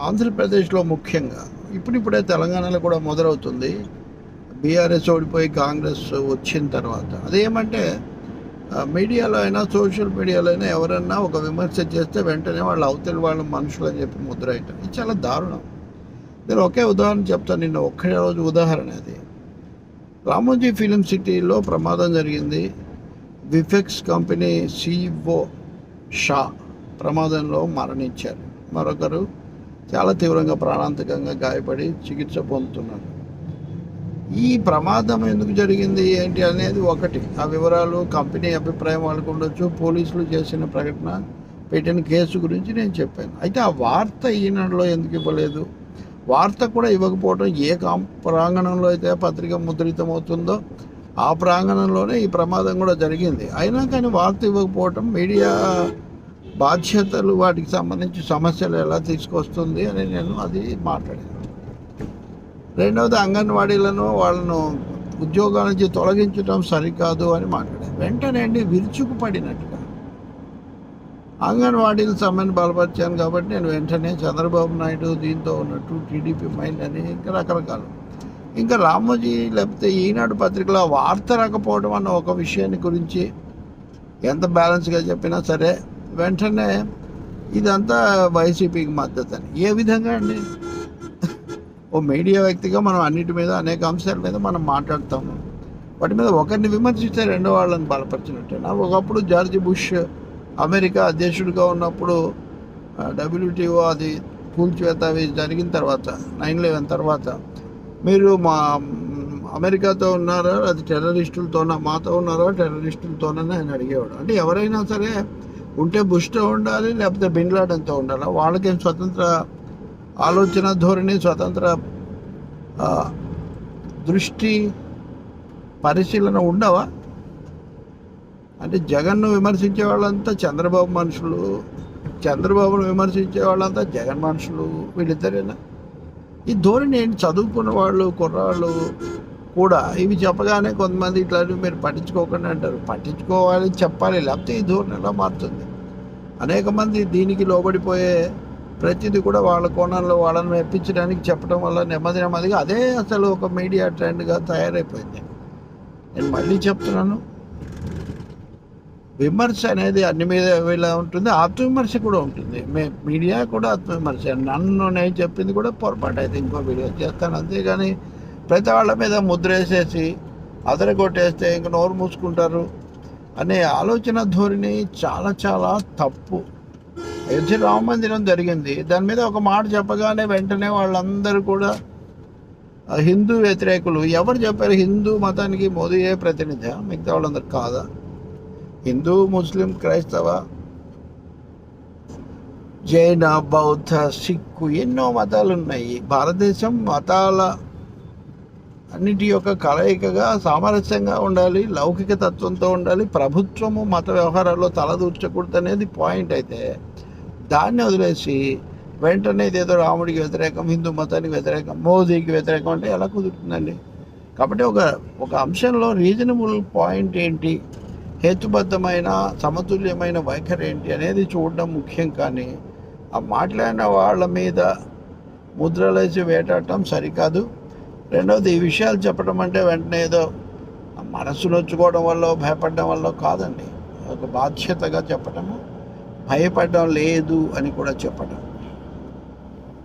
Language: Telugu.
ఆంధ్రప్రదేశ్లో ముఖ్యంగా ఇప్పుడిప్పుడే తెలంగాణలో కూడా మొదలవుతుంది. బీఆర్ఎస్ ఓడిపోయి కాంగ్రెస్ వచ్చిన తర్వాత. అదేమంటే మీడియాలో అయినా సోషల్ మీడియాలో అయినా ఎవరన్నా ఒక విమర్శ చేస్తే వెంటనే వాళ్ళు అవతలి వాళ్ళ మనుషులు అని చెప్పి ముద్ర అయ్యటం ఇది చాలా దారుణం. నేను ఒకే ఉదాహరణ చెప్తాను. నిన్న ఒక్కడే రోజు ఉదాహరణ అది. రామోజీ ఫిలిం సిటీలో ప్రమాదం జరిగింది. విఫెక్స్ కంపెనీ సిఇఓ షా ప్రమాదంలో మరణించారు. మరొకరు చాలా తీవ్రంగా ప్రాణాంతకంగా గాయపడి చికిత్స పొందుతున్నాడు ఈ ప్రమాదం ఎందుకు జరిగింది ఏంటి అనేది ఒకటి. ఆ వివరాలు కంపెనీ అభిప్రాయం వాళ్ళకు ఉండొచ్చు. పోలీసులు చేసిన ప్రకటన పెట్టిన కేసు గురించి నేను చెప్పాను. అయితే ఆ వార్త ఈనాడులో ఎందుకు ఇవ్వలేదు? వార్త కూడా ఇవ్వకపోవడం ఏ కాం ప్రాంగణంలో అయితే పత్రిక ముద్రితమవుతుందో ఆ ప్రాంగణంలోనే ఈ ప్రమాదం కూడా జరిగింది. అయినా కానీ వార్త ఇవ్వకపోవటం మీడియా బాధ్యతలు వాటికి సంబంధించి సమస్యలు ఎలా తీసుకొస్తుంది అని నేను అది మాట్లాడాను. రెండవది అంగన్వాడీలను వాళ్ళను ఉద్యోగాల నుంచి తొలగించడం సరికాదు అని మాట్లాడాను. వెంటనే అండి విరుచుకుపడినట్టుగా. అంగన్వాడీల సమ్మెను బలపరిచాను కాబట్టి నేను వెంటనే చంద్రబాబు నాయుడు దీంతో ఉన్నట్టు టీడీపీ మైండ్ అని ఇంకా రకరకాలు. ఇంకా రామోజీ లేకపోతే ఈనాడు పత్రికలో వార్త రాకపోవడం అన్న ఒక విషయాన్ని గురించి ఎంత బ్యాలెన్స్గా చెప్పినా సరే వెంటనే ఇదంతా వైసీపీకి మద్దతు అని ఏ విధంగా అండి? ఓ మీడియా వ్యక్తిగా మనం అన్నిటి మీద అనేక అంశాల మీద మనం మాట్లాడతాము. వాటి మీద ఒకరిని విమర్శిస్తే రెండో వాళ్ళని బలపరిచినట్టేనా ఒకప్పుడు జార్జ్ బుష్ అమెరికా అధ్యక్షుడిగా ఉన్నప్పుడు డబ్ల్యూటీఓ అది కూల్చివేత అవి జరిగిన తర్వాత నైన్ లెవెన్ తర్వాత మీరు మా అమెరికాతో ఉన్నారా? అది టెర్రరిస్టులతోనా మాతో ఉన్నారా? టెర్రరిస్టులతోనని ఆయన అడిగేవాడు. అంటే ఎవరైనా సరే ఉంటే బుష్తో ఉండాలి లేకపోతే బిన్లాడంతో ఉండాలి? వాళ్ళకేం స్వతంత్ర ఆలోచన ధోరణి స్వతంత్ర దృష్టి పరిశీలన ఉండవా? అంటే జగన్ను విమర్శించే వాళ్ళంతా చంద్రబాబు మనుషులు చంద్రబాబును విమర్శించే వాళ్ళంతా జగన్ మనుషులు వీళ్ళిద్దరేనా? ఈ ధోరణి ఏంటి? చదువుకున్న వాళ్ళు కుర్రాళ్ళు కూడా ఇవి చెప్పగానే కొంతమంది ఇట్లాంటివి మీరు పట్టించుకోకుండా అంటారు. పట్టించుకోవాలి చెప్పాలి లేకపోతే ఈ ధోరణి ఎలా మారుతుంది? అనేక మంది దీనికి లోబడిపోయే ప్రతిదీ కూడా వాళ్ళ కోణంలో వాళ్ళని మెప్పించడానికి చెప్పడం వల్ల నెమ్మది నెమ్మదిగా అదే అసలు ఒక మీడియా ట్రెండ్గా తయారైపోయింది. నేను మళ్ళీ చెప్తున్నాను. విమర్శ అనేది అన్ని మీద ఇలా ఉంటుంది ఆత్మవిమర్శ కూడా ఉంటుంది. మే మీడియా కూడా ఆత్మవిమర్శ. నన్ను నేను చెప్పింది కూడా పొరపాటు అయితే ఇంకో వీడియో చేస్తాను. అంతేగాని ప్రతి వాళ్ళ మీద ముద్ర వేసేసి అదర కొట్టేస్తే ఇంక నోరు మూసుకుంటారు. అనే ఆలోచన ధోరణి చాలా చాలా తప్పు. అయోధ్య రామ మందిరం జరిగింది. దాని మీద ఒక మాట చెప్పగానే వెంటనే వాళ్ళందరూ కూడా హిందూ వ్యతిరేకులు ఎవరు చెప్పారు హిందూ మతానికి మోదీయే ప్రతినిధి? మిగతా వాళ్ళందరూ కాదా? హిందూ ముస్లిం క్రైస్తవ జైన బౌద్ధ సిక్కు ఎన్నో మతాలు ఉన్నాయి భారతదేశం మతాల అన్నిటి యొక్క కలయికగా సామరస్యంగా ఉండాలి లౌకిక తత్వంతో ఉండాలి ప్రభుత్వము మత వ్యవహారాల్లో తలదూర్చకూడదు అనేది పాయింట్ అయితే దాన్ని వదిలేసి వెంటనే ఇదేదో రాముడికి వ్యతిరేకం హిందూ మతానికి వ్యతిరేకం మోదీకి వ్యతిరేకం అంటే ఎలా కుదురుతుందండి? కాబట్టి ఒక ఒక అంశంలో రీజనబుల్ పాయింట్ ఏంటి? హేతుబద్ధమైన సమతుల్యమైన వైఖరి ఏంటి అనేది చూడడం ముఖ్యం కానీ ఆ మాట్లాడిన వాళ్ళ మీద ముద్రలేసి వేటాడటం సరికాదు. రెండవది ఈ విషయాలు చెప్పడం అంటే వెంటనే ఏదో మనసు నొచ్చుకోవడం వల్ల భయపడడం వల్ల కాదండి. ఒక బాధ్యతగా చెప్పటము భయపడడం లేదు అని కూడా చెప్పడం